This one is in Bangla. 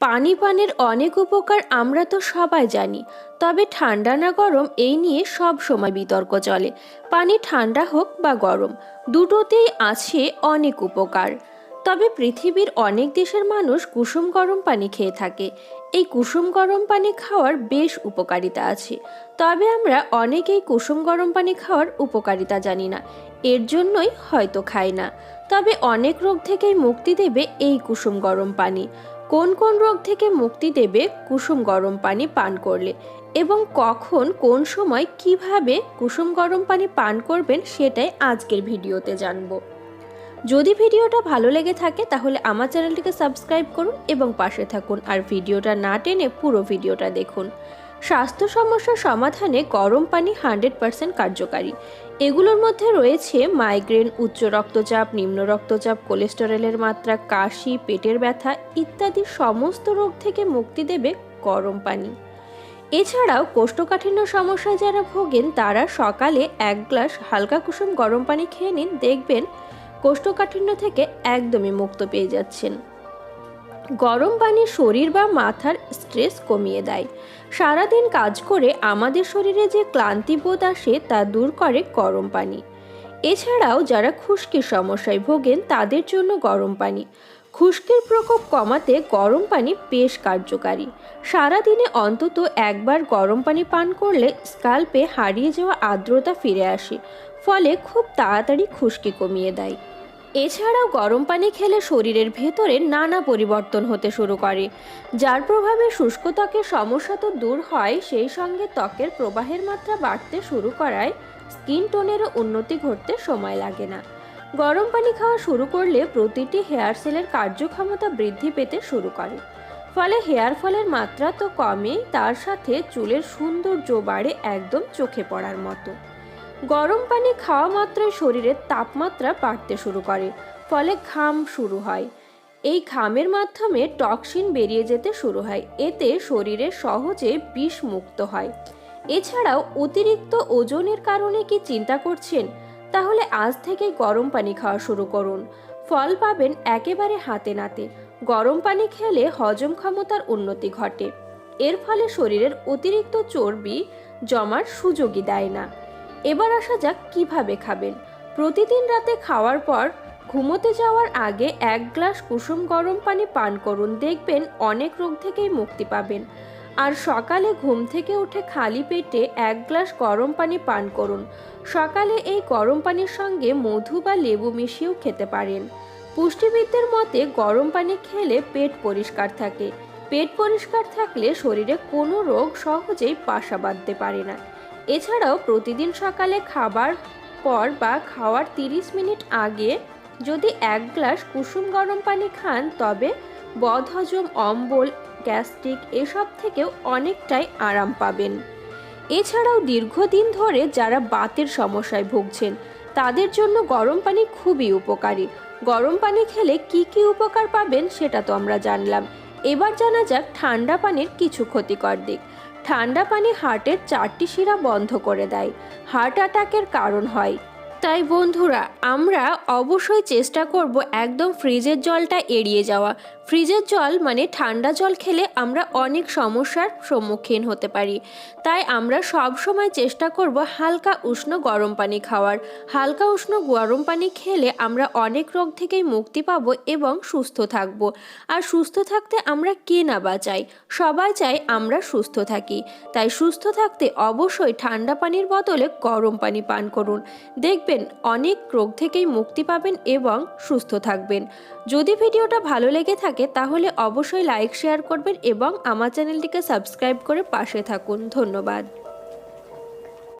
পানি পানের অনেক উপকার আমরা তো সবাই জানি, তবে ঠান্ডা না গরম এই নিয়ে সব সময় বিতর্ক চলে। পানি ঠান্ডা হোক বা গরম, দুটোতেই আছে অনেক উপকার। তবে পৃথিবীর অনেক দেশের মানুষ কুসুম গরম পানি খেয়ে থাকে। এই কুসুম গরম পানি খাওয়ার বেশ উপকারিতা আছে। তবে আমরা অনেকেই কুসুম গরম পানি খাওয়ার উপকারিতা জানি না, এর জন্যই হয়তো খাই না। তবে অনেক রোগ থেকেই মুক্তি দেবে এই কুসুম গরম পানি। কোন কোন রোগ থেকে মুক্তি দেবে কুসুম গরম পানি পান করলে এবং কখন কোন সময় কীভাবে কুসুম গরম পানি পান করবেন সেটাই আজকের ভিডিওতে জানব। যদি ভিডিওটা ভালো লেগে থাকে তাহলে আমার চ্যানেলটিকে সাবস্ক্রাইব করুন এবং পাশে থাকুন আর ভিডিওটা না টেনে পুরো ভিডিওটা দেখুন। স্বাস্থ্য সমস্যার সমাধানে গরম পানি হান্ড্রেড পার্সেন্ট কার্যকারী। এগুলোর মধ্যে রয়েছে মাইগ্রেন, উচ্চ রক্তচাপ, নিম্ন রক্তচাপ, কোলেস্টেরলের মাত্রা, কাশি, পেটের ব্যথা ইত্যাদি সমস্ত রোগ থেকে মুক্তি দেবে গরম পানি। এছাড়াও কোষ্ঠকাঠিন্য সমস্যায় যারা ভোগেন, তারা সকালে এক গ্লাস হালকা কুসুম গরম পানি খেয়ে নিন, দেখবেন কোষ্ঠকাঠিন্য থেকে একদমই মুক্ত পেয়ে যাচ্ছেন। গরম পানি শরীর বা মাথার স্ট্রেস কমিয়ে দেয়। সারাদিন কাজ করে আমাদের শরীরে যে ক্লান্তি বোধ আসে তা দূর করে গরম পানি। এছাড়াও যারা খুশকির সমস্যায় ভোগেন, তাদের জন্য গরম পানি। খুশকির প্রকোপ কমাতে গরম পানি বেশ কার্যকারী। সারাদিনে অন্তত একবার গরম পানি পান করলে স্কাল্পে হারিয়ে যাওয়া আর্দ্রতা ফিরে আসে, ফলে খুব তাড়াতাড়ি খুশকি কমিয়ে দেয়। এছাড়াও গরম পানি খেলে শরীরের ভেতরে নানা পরিবর্তন হতে শুরু করে। যার প্রভাবে শুষ্ক ত্বকের সমস্যা তো দূর হয়, সেই সঙ্গে ত্বকের প্রবাহের মাত্রা বাড়তে শুরু করায় স্কিন টোনেরও উন্নতি ঘটতে সময় লাগে না। গরম পানি খাওয়া শুরু করলে প্রতিটি হেয়ার সেলের কার্যক্ষমতা বৃদ্ধি পেতে শুরু করে। ফলে হেয়ার ফলের মাত্রা তো কমেই, তার সাথে চুলের সৌন্দর্য বাড়ে একদম চোখে পড়ার মতো। গরম পানি খাওয়া মাত্রই শরীরের তাপমাত্রা বাড়তে শুরু করে, ফলে ঘাম শুরু হয়। এই ঘামের মাধ্যমে টক্সিন বেরিয়ে যেতে শুরু হয়, এতে শরীরে সহজে বিষ মুক্ত হয়। এছাড়াও অতিরিক্ত ওজনের কারণে কি চিন্তা করছেন? তাহলে আজ থেকেই গরম পানি খাওয়া শুরু করুন। ফল পাবেন একেবারে হাতে নাতে। গরম পানি খেলে হজম ক্ষমতার উন্নতি ঘটে। এর ফলে শরীরের অতিরিক্ত চর্বি জমার সুযোগই দেয় না। এবার আসা যাক কীভাবে খাবেন। প্রতিদিন রাতে খাওয়ার পর ঘুমোতে যাওয়ার আগে এক গ্লাস কুসুম গরম পানি পান করুন, দেখবেন অনেক রোগ থেকেই মুক্তি পাবেন। আর সকালে ঘুম থেকে উঠে খালি পেটে এক গ্লাস গরম পানি পান করুন। সকালে এই গরম পানির সঙ্গে মধু বা লেবু মিশিয়েও খেতে পারেন। পুষ্টিবিদদের মতে গরম পানি খেলে পেট পরিষ্কার থাকে। পেট পরিষ্কার থাকলে শরীরে কোনো রোগ সহজেই বাসা বাঁধতে পারে না। এছাড়াও প্রতিদিন সকালে খাবার পর বা খাওয়ার তিরিশ মিনিট আগে যদি এক গ্লাস কুসুম গরম পানি খান, তবে বদহজম, অম্বল, গ্যাস্ট্রিক এসব থেকেও অনেকটাই আরাম পাবেন। এছাড়াও দীর্ঘদিন ধরে যারা বাতের সমস্যায় ভুগছেন, তাদের জন্য গরম পানি খুবই উপকারী। গরম পানি খেলে কি কি উপকার পাবেন সেটা তো আমরা জানলাম। এবার জানা যাক ঠান্ডা পানির কিছু ক্ষতিকর দিক। ঠান্ডা পানি হার্টের চারটি শিরা বন্ধ করে দেয়। হার্ট অ্যাটাকের কারণ হয়। তাই বন্ধুরা, আমরা অবশ্যই চেষ্টা করব একদম ফ্রিজের জলটা এড়িয়ে যাওয়া। ফ্রিজের জল মানে ঠান্ডা জল খেলে আমরা অনেক সমস্যার সম্মুখীন হতে পারি। তাই আমরা সব সময় চেষ্টা করব হালকা উষ্ণ গরম পানি খাওয়ার। হালকা উষ্ণ গরম পানি খেলে আমরা অনেক রোগ থেকেই মুক্তি পাবো এবং সুস্থ থাকব। আর সুস্থ থাকতে আমরা কে না বা চাই সবাই চাই আমরা সুস্থ থাকি। তাই সুস্থ থাকতে অবশ্যই ঠান্ডা পানির বদলে গরম পানি পান করুন। দেখবেন অনেক রোগ থেকেই মুক্তি পাবেন এবং সুস্থ থাকবেন। যদি ভিডিওটা ভালো লেগে থাকে তাহলে অবশ্যই লাইক শেয়ার করবেন এবং আমার চ্যানেলটিকে সাবস্ক্রাইব করে পাশে থাকুন। ধন্যবাদ।